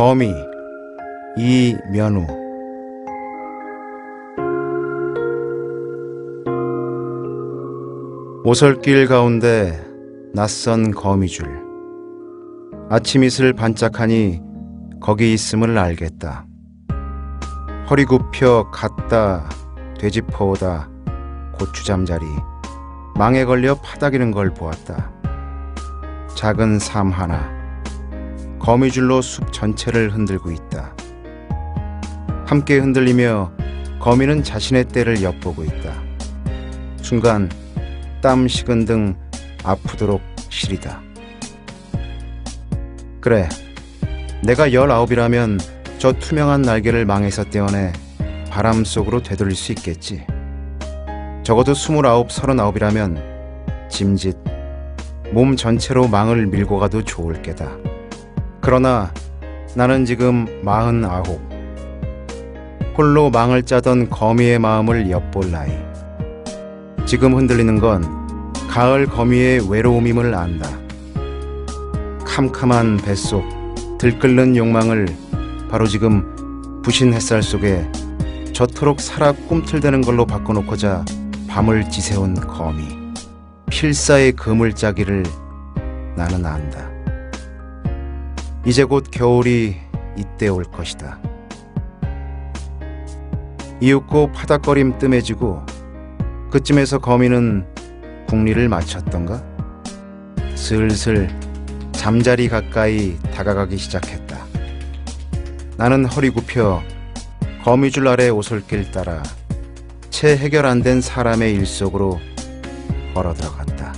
거미 이면우 오솔길 가운데 낯선 거미줄. 아침 이슬 반짝하니 거기 있음을 알겠다. 허리 굽혀 갔다 되짚어오다 고추 잠자리. 망에 걸려 파닥이는 걸 보았다. 작은 삶 하나 거미줄로 숲 전체를 흔들고 있다. 함께 흔들리며 거미는 자신의 때를 엿보고 있다. 순간 땀 식은 등 아프도록 시리다. 그래, 내가 열아홉이라면 저 투명한 날개를 망에서 떼어내 바람 속으로 되돌릴 수 있겠지. 적어도 스물아홉, 서른아홉이라면 짐짓 몸 전체로 망을 밀고 가도 좋을 게다. 그러나 나는 지금 마흔아홉. 홀로 망을 짜던 거미의 마음을 엿볼 나이. 지금 흔들리는 건 가을 거미의 외로움임을 안다. 캄캄한 뱃속 들끓는 욕망을 바로 지금 부신 햇살 속에 저토록 살아 꿈틀대는 걸로 바꿔놓고자 밤을 지새운 거미. 필사의 그물짜기를 나는 안다. 이제 곧 겨울이 이때 올 것이다. 이윽고 파닥거림 뜸해지고 그쯤에서 거미는 국리를 마쳤던가? 슬슬 잠자리 가까이 다가가기 시작했다. 나는 허리 굽혀 거미줄 아래 오솔길 따라 채 해결 안 된 사람의 일 속으로 걸어 들어간다.